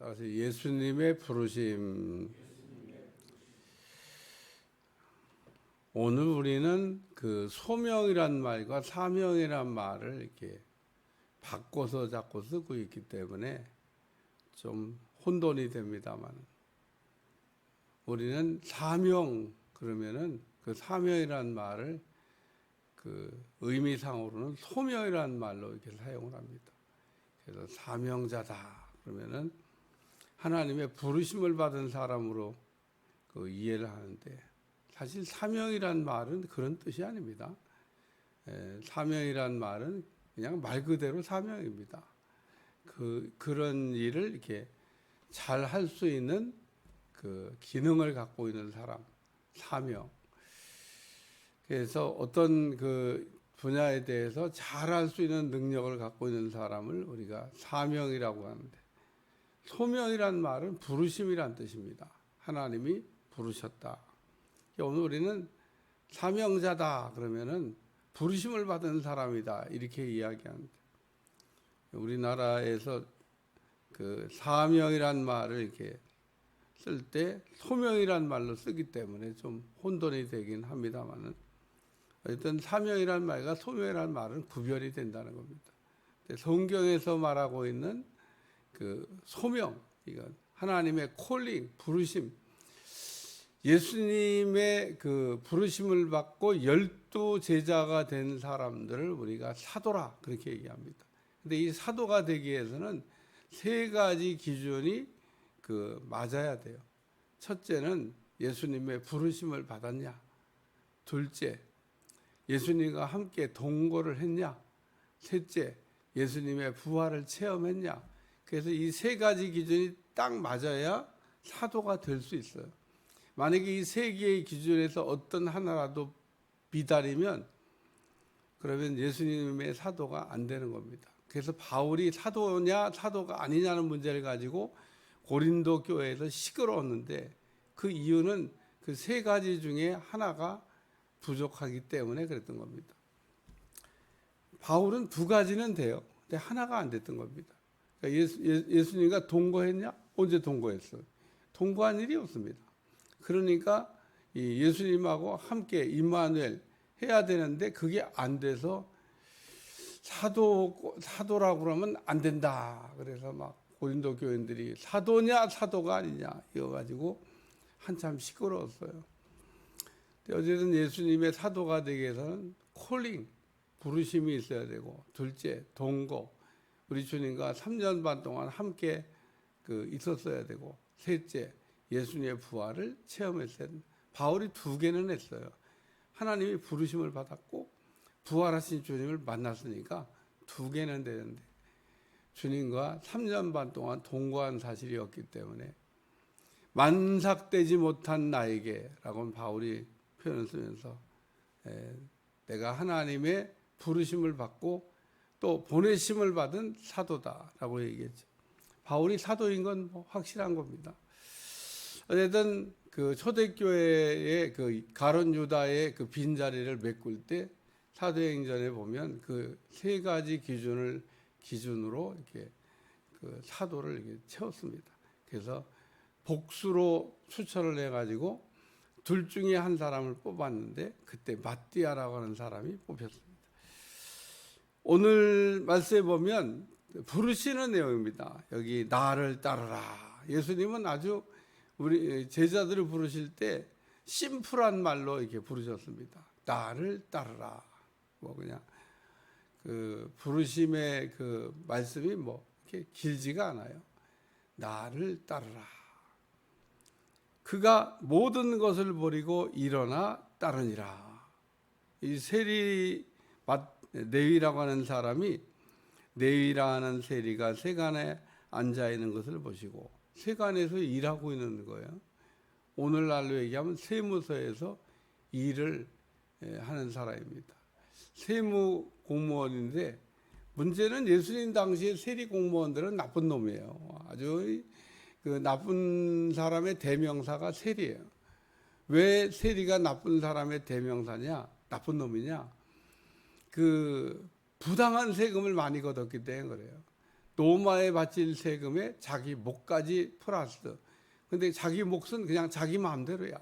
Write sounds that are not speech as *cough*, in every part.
따라서 예수님의 부르심. 오늘 우리는 그 소명이란 말과 사명이란 말을 이렇게 바꿔서 자꾸 쓰고 있기 때문에 좀 혼돈이 됩니다만 우리는 사명 그러면은 그 사명이란 말을 그 의미상으로는 소명이란 말로 이렇게 사용을 합니다. 그래서 사명자다 그러면은 하나님의 부르심을 받은 사람으로 그 이해를 하는데 사실 사명이란 말은 그런 뜻이 아닙니다. 에, 사명이란 말은 그냥 말 그대로 사명입니다. 그 그런 일을 이렇게 잘 할 수 있는 그 기능을 갖고 있는 사람 사명. 그래서 어떤 그 분야에 대해서 잘 할 수 있는 능력을 갖고 있는 사람을 우리가 사명이라고 하는데 소명이란 말은 부르심이란 뜻입니다. 하나님이 부르셨다. 오늘 우리는 사명자다 그러면은 부르심을 받은 사람이다 이렇게 이야기하는데 우리나라에서 그 사명이란 말을 이렇게 쓸 때 소명이란 말로 쓰기 때문에 좀 혼돈이 되긴 합니다만은 어쨌든 사명이란 말과 소명이란 말은 구별이 된다는 겁니다. 성경에서 말하고 있는 그 소명 이건 하나님의 콜링 부르심 예수님의 그 부르심을 받고 열두 제자가 된 사람들을 우리가 사도라 그렇게 얘기합니다. 근데 이 사도가 되기 위해서는 세 가지 기준이 그 맞아야 돼요. 첫째는 예수님의 부르심을 받았냐. 둘째, 예수님과 함께 동거를 했냐. 셋째, 예수님의 부활을 체험했냐. 그래서 이 세 가지 기준이 딱 맞아야 사도가 될 수 있어요. 만약에 이 세 개의 기준에서 어떤 하나라도 비달이면 그러면 예수님의 사도가 안 되는 겁니다. 그래서 바울이 사도냐 사도가 아니냐는 문제를 가지고 고린도 교회에서 시끄러웠는데 그 이유는 그 세 가지 중에 하나가 부족하기 때문에 그랬던 겁니다. 바울은 두 가지는 돼요. 근데 하나가 안 됐던 겁니다. 그러니까 예수, 예, 예수님과 동거했냐? 언제 동거했어요? 동거한 일이 없습니다. 그러니까 이 예수님하고 함께 임마누엘 해야 되는데 그게 안 돼서 사도 사도라고 그러면 안 된다. 그래서 막 고린도 교인들이 사도냐 사도가 아니냐 이거 가지고 한참 시끄러웠어요. 어쨌든 예수님의 사도가 되기 위해서는 콜링 부르심이 있어야 되고 둘째 동거 우리 주님과 3년 반 동안 함께 그 있었어야 되고 셋째 예수님의 부활을 체험했어야 된다. 바울이 두 개는 했어요. 하나님이 부르심을 받았고 부활하신 주님을 만났으니까 두 개는 되는데 주님과 3년 반 동안 동거한 사실이었기 때문에 만삭되지 못한 나에게라고 바울이 표현을 쓰면서 에, 내가 하나님의 부르심을 받고 또 보내심을 받은 사도다라고 얘기했죠. 바울이 사도인 건뭐 확실한 겁니다. 어쨌든 그 초대교회의 그 가론 유다의 그 빈자리를 메꿀 때 사도행전에 보면 그 세 가지 기준을 기준으로 이렇게 그 사도를 이렇게 채웠습니다. 그래서 복수로 추천을 해가지고 둘 중에 한 사람을 뽑았는데 그때 마띠아라고 하는 사람이 뽑혔습니다. 오늘 말씀에 보면 부르시는 내용입니다. 여기 나를 따르라. 예수님은 아주 우리 제자들을 부르실 때 심플한 말로 이렇게 부르셨습니다. 나를 따르라. 뭐 그냥 그 부르심의 그 말씀이 뭐 이렇게 길지가 않아요. 나를 따르라. 그가 모든 것을 버리고 일어나 따르니라. 이 세리 네위라고 하는 사람이 네위라는 세리가 세간에 앉아 있는 것을 보시고 세간에서 일하고 있는 거예요. 오늘날로 얘기하면 세무서에서 일을 하는 사람입니다. 세무 공무원인데 문제는 예수님 당시에 세리 공무원들은 나쁜 놈이에요. 아주 그 나쁜 사람의 대명사가 세리예요. 왜 세리가 나쁜 사람의 대명사냐? 나쁜 놈이냐? 그 부당한 세금을 많이 걷었기 때문에 그래요. 노마에 바칠 세금에 자기 목까지 플러스. 근데 자기 몫은 그냥 자기 마음대로야.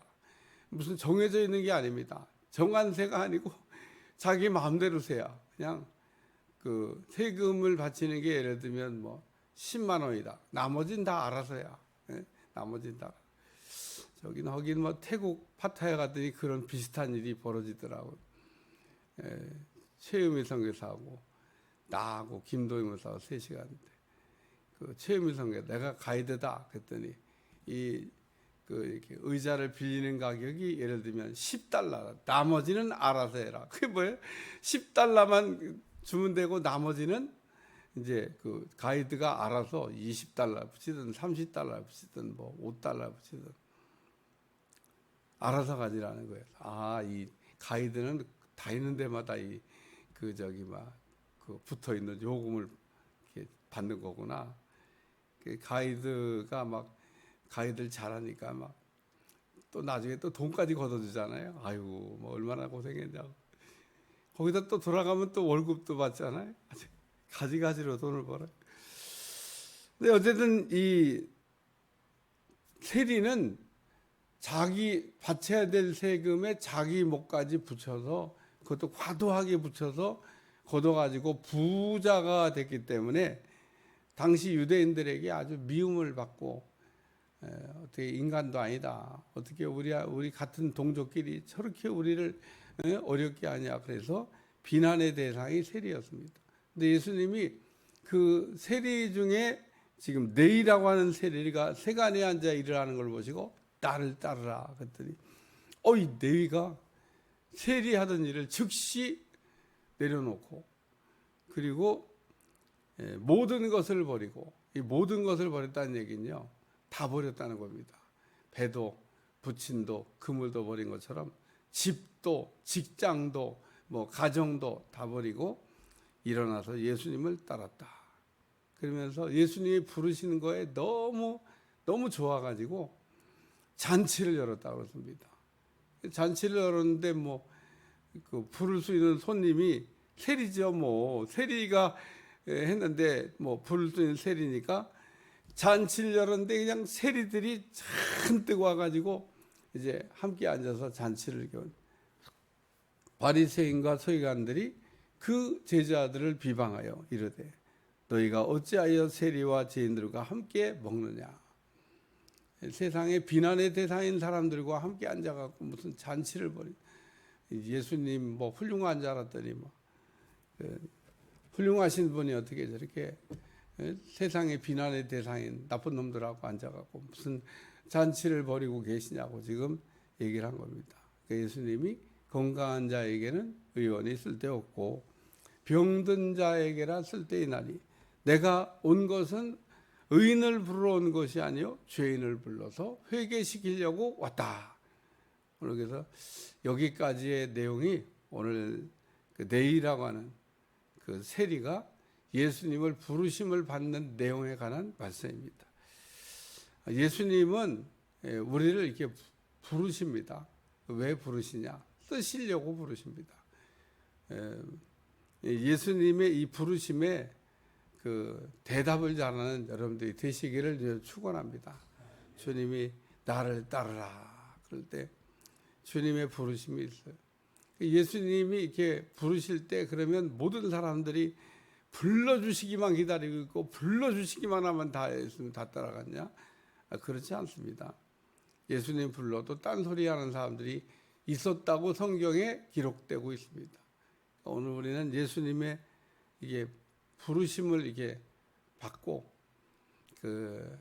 무슨 정해져 있는 게 아닙니다. 정한 세가 아니고 *laughs* 자기 마음대로 세야. 그냥 그 세금을 바치는 게 예를 들면 뭐 10만 원이다. 나머지는 다 알아서야. 예? 나머지는 다. 저기는 하긴 뭐 태국 파타야 갔더니 그런 비슷한 일이 벌어지더라고요. 예, 최유미 선교사하고 나하고 김도영 목사하고 3시간인데 그 최유미 선교 내가 가이드다 그랬더니 이 그 이렇게 의자를 빌리는 가격이 예를 들면 10달러 나머지는 알아서 해라. 그게 뭐예요? 10달러만 주면 되고 나머지는 이제 그 가이드가 알아서 20달러 붙이든 30달러 붙이든 뭐 5달러 붙이든 알아서 가지라는 거예요. 아, 이 가이드는 다니는 데마다 이 그 저기 막 그 붙어 있는 요금을 받는 거구나. 그 가이드가 막 가이드를 잘하니까 막 또 나중에 또 돈까지 걷어주잖아요. 아이고 뭐 얼마나 고생했냐고. 거기다 또 돌아가면 또 월급도 받잖아요. 가지가지로 돈을 벌어요. 근데 어쨌든 이 세리는 자기 바쳐야 될 세금에 자기 목까지 붙여서 그것도 과도하게 붙여서 걷어가지고 부자가 됐기 때문에 당시 유대인들에게 아주 미움을 받고 에, 어떻게 인간도 아니다. 어떻게 우리 우리 같은 동족끼리 저렇게 우리를 에, 어렵게 하냐. 그래서 비난의 대상이 세리였습니다. 근데 예수님이 그 세리 중에 지금 네이라고 하는 세리가 세간에 앉아 일을 하는 걸 보시고 나를 따르라 그랬더니 어이 네이가 세리하던 일을 즉시 내려놓고 그리고 예, 모든 것을 버리고 이 모든 것을 버렸다는 얘기는요 다 버렸다는 겁니다. 배도 부친도 그물도 버린 것처럼 집도 직장도 뭐 가정도 다 버리고 일어나서 예수님을 따랐다. 그러면서 예수님이 부르시는 거에 너무 너무 좋아가지고 잔치를 열었다고 그랬습니다. 잔치를 열었는데 뭐 그 부를 수 있는 손님이 세리죠 뭐. 세리가 했는데 뭐 부를 수 있는 세리니까 잔치를 열었는데 그냥 세리들이 잔뜩 와가지고 이제 함께 앉아서 잔치를 겨운 바리새인과 서기관들이 그 제자들을 비방하여 이르되 너희가 어찌하여 세리와 죄인들과 함께 먹느냐 세상에 비난의 대상인 사람들과 함께 앉아갖고 무슨 잔치를 벌이 예수님 뭐 훌륭한 줄 알았더니 뭐그 훌륭하신 분이 어떻게 저렇게 예? 세상의 비난의 대상인 나쁜 놈들하고 앉아갖고 무슨 잔치를 벌이고 계시냐고 지금 얘기를 한 겁니다. 그 예수님이 건강한 자에게는 의원이 쓸데없고 병든 자에게라 쓸데있나니 내가 온 것은 의인을 부르러 온 것이 아니요 죄인을 불러서 회개시키려고 왔다. 그래서 여기까지의 내용이 오늘 그 내이라고 하는 그 세리가 예수님을 부르심을 받는 내용에 관한 말씀입니다. 예수님은 예, 우리를 이렇게 부르십니다. 왜 부르시냐? 쓰시려고 부르십니다. 예, 예수님의 이 부르심에 그 대답을 잘하는 여러분들이 되시기를 축원합니다. 주님이 나를 따르라 그럴 때 주님의 부르심이 있어요. 예수님이 이렇게 부르실 때 그러면 모든 사람들이 불러주시기만 기다리고 있고 불러주시기만 하면 다 예수님 다 따라갔냐? 아, 그렇지 않습니다. 예수님 불러도 딴소리 하는 사람들이 있었다고 성경에 기록되고 있습니다. 오늘 우리는 예수님의 이게 부르심을 이게 받고 그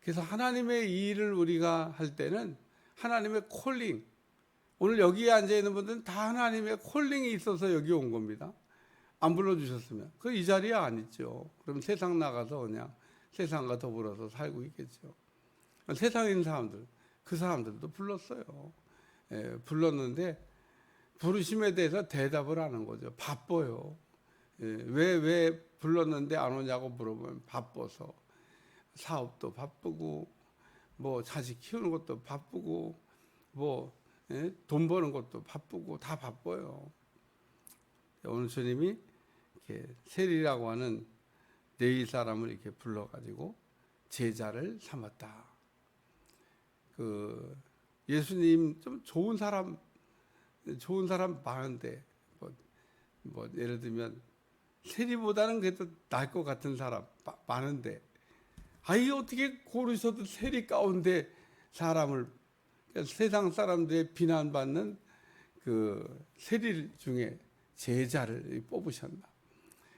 그래서 하나님의 일을 우리가 할 때는 하나님의 콜링 오늘 여기에 앉아 있는 분들은 다 하나님의 콜링이 있어서 여기 온 겁니다. 안 불러주셨으면 그 이 자리에 안 있죠. 그럼 세상 나가서 그냥 세상과 더불어서 살고 있겠죠. 세상에 있는 사람들 그 사람들도 불렀어요. 예, 불렀는데 부르심에 대해서 대답을 하는 거죠. 바빠요. 왜, 왜 불렀는데 안 오냐고 물어보면 바빠서 사업도 바쁘고 뭐 자식 키우는 것도 바쁘고 뭐 돈 버는 것도 바쁘고 다 바빠요. 오늘 주님이 이렇게 세리라고 하는 네 사람을 이렇게 불러가지고 제자를 삼았다. 그 예수님 좀 좋은 사람 좋은 사람 많은데 뭐, 뭐 예를 들면 세리보다는 그래도 나을 것 같은 사람 마- 많은데 아이 어떻게 고르셔도 세리 가운데 사람을 그러니까 세상 사람들의 비난받는 그 세리 중에 제자를 뽑으셨나.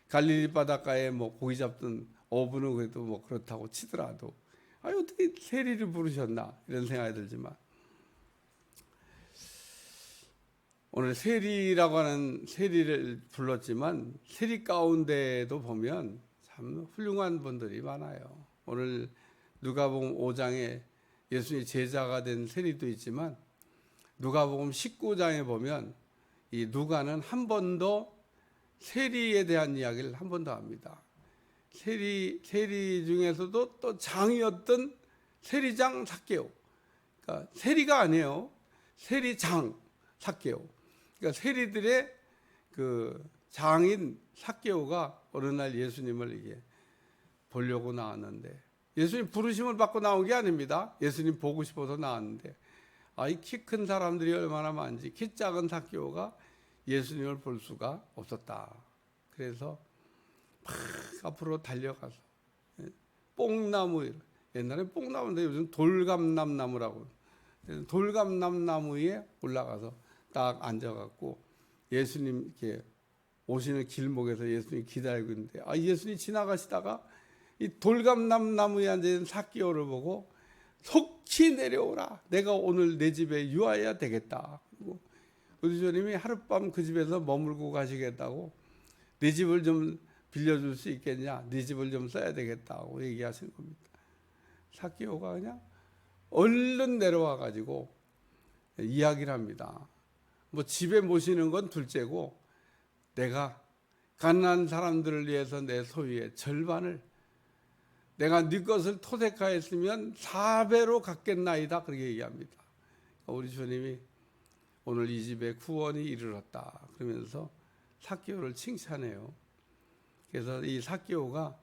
갈릴리 바닷가에 뭐 고기 잡던 어부는 그래도 뭐 그렇다고 치더라도 아 어떻게 세리를 부르셨나 이런 생각이 들지만 오늘 세리라고 하는 세리를 불렀지만 세리 가운데도 보면 참 훌륭한 분들이 많아요. 오늘 누가복음 5장에 예수님이 제자가 된 세리도 있지만 누가복음 19장에 보면 이 누가는 한 번도 세리에 대한 이야기를 한번더 합니다. 세리 세리 중에서도 또 장이었던 세리장 삭개오. 그러니까 세리가 아니에요. 세리장 삭개오. 그러니까 세리들의 그 장인 삭개오가 어느 날 예수님을 이게 보려고 나왔는데 예수님 부르심을 받고 나온 게 아닙니다. 예수님 보고 싶어서 나왔는데 아 이 키 큰 사람들이 얼마나 많은지 키 작은 삭개오가 예수님을 볼 수가 없었다. 그래서 막 앞으로 달려가서 예, 뽕나무 옛날에 뽕나무인데 요즘 돌감남 나무라고 그래서 돌감남 나무에 올라가서 딱 앉아갖고 예수님 이렇게 오시는 길목에서 예수님 기다리고 있는데 아 예수님 지나가시다가 이 돌감남 나무에 앉아 있는 사기오를 보고 속히 내려오라. 내가 오늘 내 집에 유하여야 되겠다. 그리고 우리 주님이 하룻밤 그 집에서 머물고 가시겠다고 내 집을 좀 빌려줄 수 있겠냐? 네 집을 좀 써야 되겠다고 얘기하시는 겁니다. 사기오가 그냥 얼른 내려와 가지고 이야기를 합니다 뭐 집에 모시는 건 둘째고 내가 가난한 사람들을 위해서 내 소유의 절반을 내가 네 것을 토색하였으면 사배로 갚겠나이다 그렇게 얘기합니다. 우리 주님이 오늘 이 집에 구원이 이르렀다 그러면서 사기오를 칭찬해요. 그래서 이 사기오가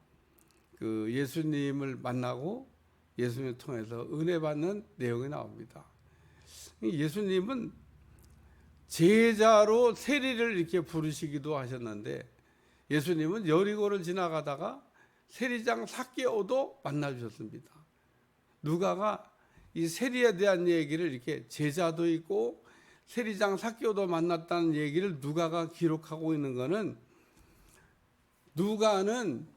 그 예수님을 만나고 예수님을 통해서 은혜 받는 내용이 나옵니다. 예수님은 제자로 세리를 이렇게 부르시기도 하셨는데 예수님은 여리고를 지나가다가 세리장 사개오도 만나 주셨습니다. 누가가 이 세리에 대한 얘기를 이렇게 제자도 있고 세리장 사개오도 만났다는 얘기를 누가가 기록하고 있는 거는 누가는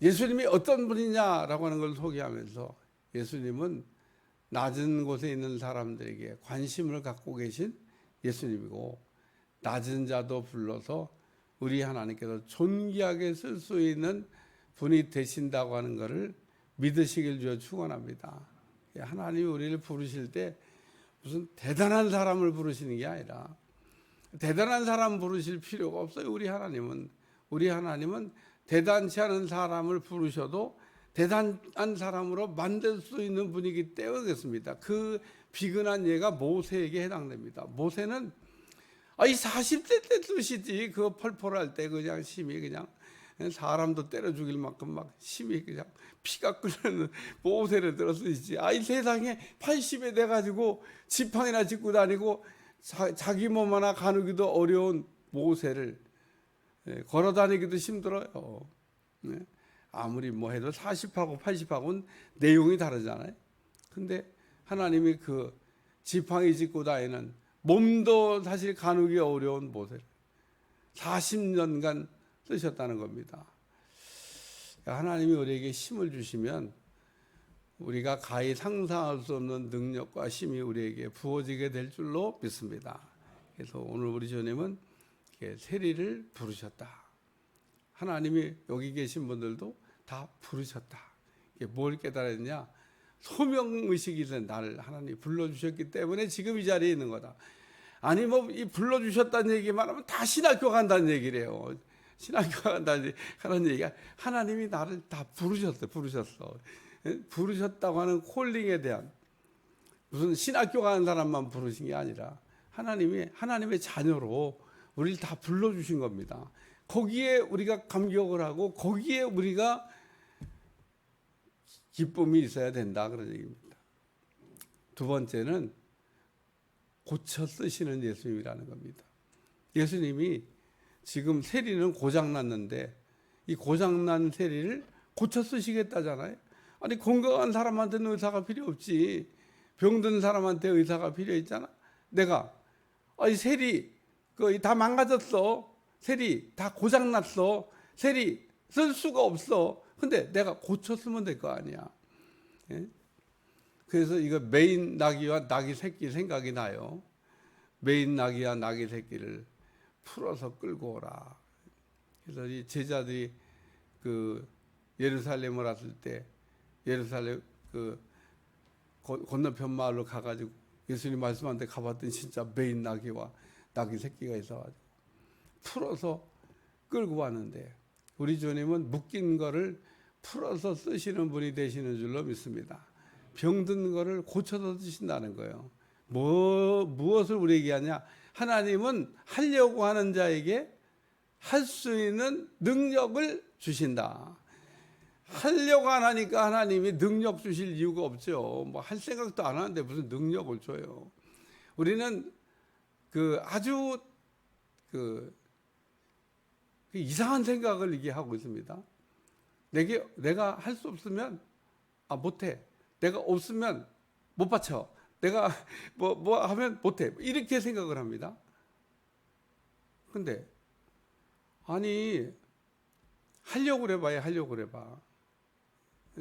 예수님이 어떤 분이냐라고 하는 걸 소개하면서 예수님은 낮은 곳에 있는 사람들에게 관심을 갖고 계신 예수님이고 낮은 자도 불러서 우리 하나님께서 존귀하게 쓸 수 있는 분이 되신다고 하는 것을 믿으시길 주어 축원합니다. 하나님이 우리를 부르실 때 무슨 대단한 사람을 부르시는 게 아니라 대단한 사람 부르실 필요가 없어요. 우리 하나님은 우리 하나님은 대단치 않은 사람을 부르셔도 대단한 사람으로 만들 수 있는 분이기 때문에 그렇습니다. 그 비근한 예가 모세에게 해당됩니다. 모세는 아 이 40대 때 쓰시지 그 펄펄할 때 그냥 심히 그냥 사람도 때려 죽일 만큼 막 심히 그냥 피가 끓는 *laughs* 모세를 들어 쓰시지 아 이 세상에 80에 돼 가지고 지팡이나 짚고 다니고 자, 기몸 하나 가누기도 어려운 모세를 예, 걸어 다니기도 힘들어요. 네. 아무리 뭐 해도 40하고 80하고는 내용이 다르잖아요. 근데 하나님이 그 지팡이 짚고 다니는 몸도 사실 가누기 어려운 모세를 40년간 쓰셨다는 겁니다. 하나님이 우리에게 힘을 주시면 우리가 가히 상상할 수 없는 능력과 힘이 우리에게 부어지게 될 줄로 믿습니다. 그래서 오늘 우리 주님은 세리를 부르셨다. 하나님이 여기 계신 분들도 다 부르셨다. 이게 뭘 깨달았냐? 소명 의식이 있는 나를 하나님 불러주셨기 때문에 지금 이 자리에 있는 거다. 아니 뭐 이 불러주셨다는 얘기만 하면 다 신학교 간다는 얘기래요. 신학교 간다는 하는 얘기가 하나님이 나를 다 부르셨어, 부르셨어. 부르셨다고 하는 콜링에 대한 무슨 신학교 가는 사람만 부르신 게 아니라 하나님이 하나님의 자녀로 우리를 다 불러주신 겁니다. 거기에 우리가 감격을 하고 거기에 우리가 기쁨이 있어야 된다 그런 얘기입니다. 두 번째는 고쳐 쓰시는 예수님이라는 겁니다. 예수님이 지금 세리는 고장 났는데 이 고장 난 세리를 고쳐 쓰시겠다잖아요. 아니 건강한 사람한테는 의사가 필요 없지. 병든 사람한테 의사가 필요 있잖아. 내가 아이 세리 그 다 망가졌어. 세리 다 고장 났어. 세리 쓸 수가 없어. 근데 내가 고쳐 쓰면 될 거 아니야. 예? 그래서 이거 메인 나귀와 나귀 새끼 생각이 나요. 메인 나귀와 나귀 새끼를 풀어서 끌고 오라. 그래서 이 제자들이 그 예루살렘을 왔을 때 예루살렘 그 거- 건너편 마을로 가가지고 예수님 말씀한 데 가봤더니 진짜 메인 나귀와 나귀 새끼가 있어가지고 풀어서 끌고 왔는데 우리 주님은 묶인 거를 풀어서 쓰시는 분이 되시는 줄로 믿습니다. 병든 거를 고쳐서 쓰신다는 거예요. 뭐 무엇을 우리에게 하냐? 하나님은 하려고 하는 자에게 할 수 있는 능력을 주신다. 하려고 안 하니까 하나님이 능력 주실 이유가 없죠. 뭐 할 생각도 안 하는데 무슨 능력을 줘요. 우리는 그 아주 그, 그 이상한 생각을 이게 하고 있습니다. 내게 내가 할 수 없으면 아 못해. 내가 없으면 못 받쳐. 내가 *laughs* 뭐 뭐 하면 못해. 이렇게 생각을 합니다. 근데 아니 하려고 그래봐야 하려고 그래봐.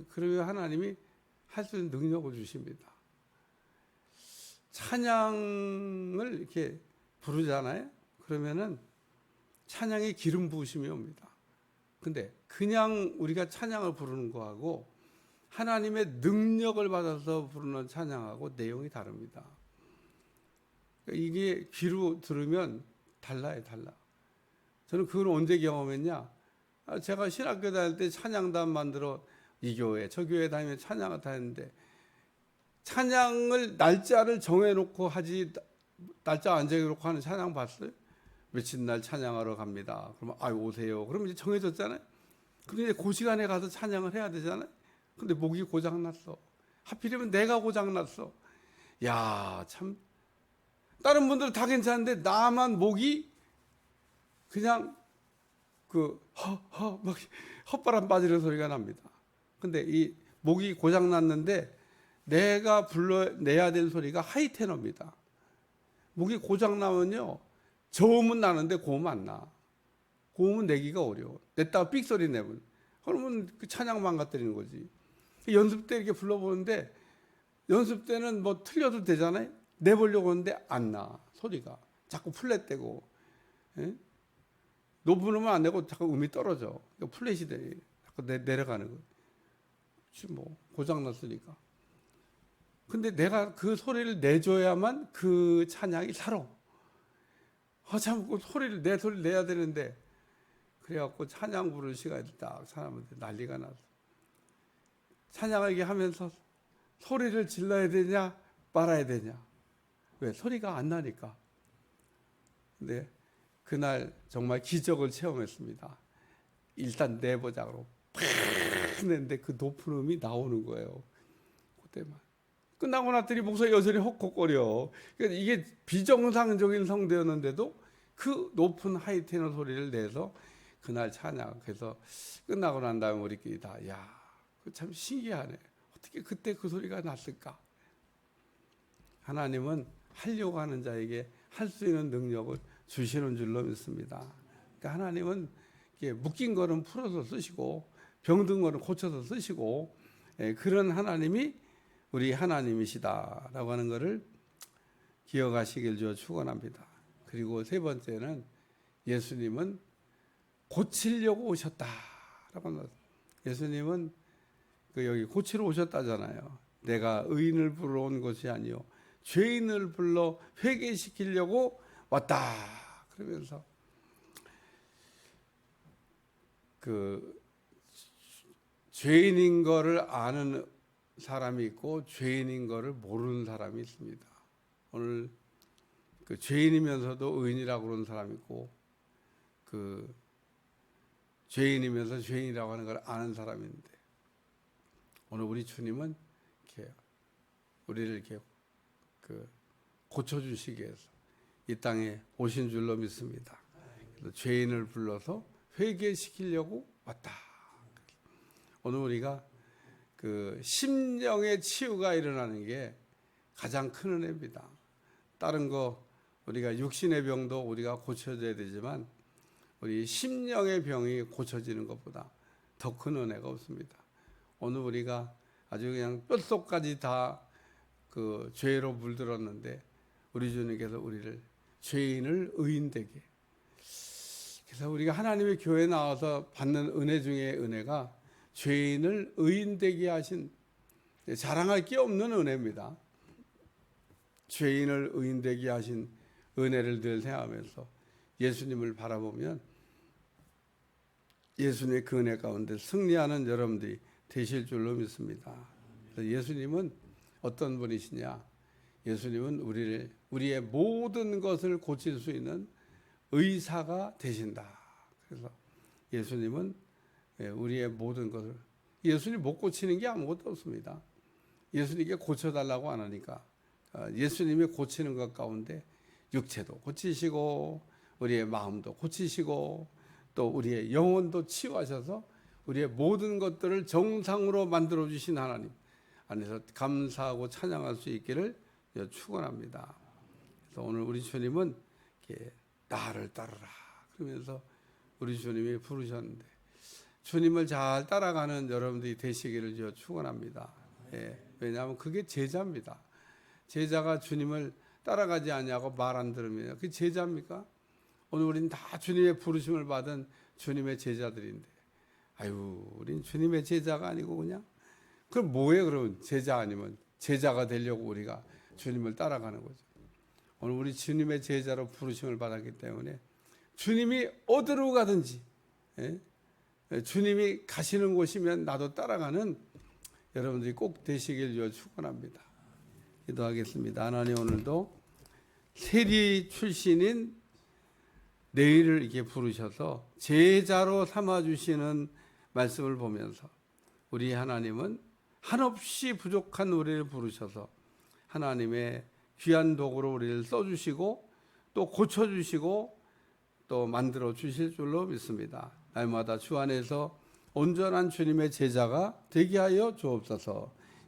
그러면 하나님이 할 수 있는 능력을 주십니다. 찬양을 이렇게 부르잖아요. 그러면은 찬양에 기름 부으심이 옵니다. 근데 그냥 우리가 찬양을 부르는 거하고 하나님의 능력을 받아서 부르는 찬양하고 내용이 다릅니다. 이게 귀로 들으면 달라요, 달라. 저는 그걸 언제 경험했냐? 아, 제가 신학교 다닐 때 찬양단 만들어 이 교회, 저 교회 다니면 찬양을 다녔는데 찬양을 날짜를 정해놓고 하지 날짜 안 정해놓고 하는 찬양 봤어요? 며칠 날 찬양하러 갑니다. 그러면 아유 오세요. 그러면 이제 정해졌잖아요. 근데 이제 그 시간에 가서 찬양을 해야 되잖아요. 근데 목이 고장 났어. 하필이면 내가 고장 났어. 야, 참 다른 분들 다 괜찮은데 나만 목이 그냥 그 허허 막 헛바람 빠지는 소리가 납니다. 근데 이 목이 고장 났는데 내가 불러내야 될 소리가 하이 테너입니다. 목이 고장 나면요 저음은 나는데 고음 안 나. 고음은 내기가 어려워. 냈다가 삑 소리 내면 그러면 그 찬양 망가뜨리는 거지. 연습 때 이렇게 불러보는데 연습 때는 뭐 틀려도 되잖아요. 내보려고 하는데 안 나. 소리가. 자꾸 플랫 되고. 예? 높은 음은 안 내고 자꾸 음이 떨어져. 그러니까 플랫이 돼. 자꾸 내, 내려가는 거. 뭐 고장 났으니까. 근데 내가 그 소리를 내줘야만 그 찬양이 살아. 아, 참, 그 소리를, 내 소리를 내야 되는데. 그래갖고 찬양 부를 시간이 딱 사람한테 난리가 났어. 찬양을 이게 하면서 소리를 질러야 되냐, 말아야 되냐. 왜? 소리가 안 나니까. 근데 그날 정말 기적을 체험했습니다. 일단 내보자고 팍 냈는데 그 높은 음이 나오는 거예요. 그때만. 끝나고 났더니 목소리 여전히 헉헉거려. 그러니까 이게 비정상적인 성대였는데도 그 높은 하이테너 소리를 내서 그날 찬양. 그래서 끝나고 난 다음에 우리끼리 다, 야, 그참 신기하네. 어떻게 그때 그 소리가 났을까? 하나님은 하려고 하는 자에게 할 수 있는 능력을 주시는 줄로 믿습니다. 그러니까 하나님은 묶인 거는 풀어서 쓰시고 병든 거는 고쳐서 쓰시고 예, 그런 하나님이 우리 하나님이시다라고 하는 것을 기억하시길 주어 축원합니다. 그리고 세 번째는 예수님은 고치려고 오셨다라고 것. 예수님은 그 여기 고치러 오셨다잖아요. 내가 의인을 부르러 온 것이 아니요 죄인을 불러 회개시키려고 왔다. 그러면서 그 죄인인 거를 아는 사람이 있고 죄인인 거를 모르는 사람이 있습니다. 오늘 그 죄인이면서도 의인이라고 그러는 사람이 있고 그 죄인이면서 죄인이라고 하는 걸 아는 사람인데 오늘 우리 주님은 이렇게 우리를 이렇게 그 고쳐 주시기 위해서 이 땅에 오신 줄로 믿습니다. 죄인을 불러서 회개시키려고 왔다. 오늘 우리가 그 심령의 치유가 일어나는 게 가장 큰 은혜입니다. 다른 거 우리가 육신의 병도 우리가 고쳐져야 되지만 우리 심령의 병이 고쳐지는 것보다 더 큰 은혜가 없습니다. 오늘 우리가 아주 그냥 뼛속까지 다 그 죄로 물들었는데 우리 주님께서 우리를 죄인을 의인되게 그래서 우리가 하나님의 교회에 나와서 받는 은혜 중에 은혜가 죄인을 의인되게 하신 자랑할 게 없는 은혜입니다. 죄인을 의인되게 하신 은혜를 늘 생각하면서 예수님을 바라보면 예수님의 그 은혜 가운데 승리하는 여러분들이 되실 줄로 믿습니다. 예수님은 어떤 분이시냐? 예수님은 우리를 우리의 모든 것을 고칠 수 있는 의사가 되신다. 그래서 예수님은 예, 우리의 모든 것을 예수님 못 고치는 게 아무것도 없습니다. 예수님께 고쳐달라고 안 하니까 어, 예수님이 고치는 것 가운데 육체도 고치시고 우리의 마음도 고치시고 또 우리의 영혼도 치유하셔서 우리의 모든 것들을 정상으로 만들어 주신 하나님 안에서 감사하고 찬양할 수 있기를 축원합니다. 그래서 오늘 우리 주님은 나를 따르라 그러면서 우리 주님이 부르셨는데 주님을 잘 따라가는 여러분들이 되시기를 저 축원합니다. 예, 왜냐하면 그게 제자입니다. 제자가 주님을 따라가지 않냐고 말 안 들으면 그 제자입니까? 오늘 우리는 다 주님의 부르심을 받은 주님의 제자들인데, 아유, 우린 주님의 제자가 아니고 그냥 그럼 뭐예요? 그러면 제자 아니면 제자가 되려고 우리가 주님을 따라가는 거죠. 오늘 우리 주님의 제자로 부르심을 받았기 때문에 주님이 어디로 가든지 예? 주님이 가시는 곳이면 나도 따라가는 여러분들이 꼭 되시길 요 축원합니다. 기도하겠습니다. 하나님 오늘도 세리 출신인 내일을 이렇게 부르셔서 제자로 삼아 주시는 말씀을 보면서 우리 하나님은 한없이 부족한 우리를 부르셔서 하나님의 귀한 도구로 우리를 써 주시고 또 고쳐 주시고 또 만들어 주실 줄로 믿습니다. 날마다 주 안에서 온전한 주님의 제자가 되게 하여 주옵소서.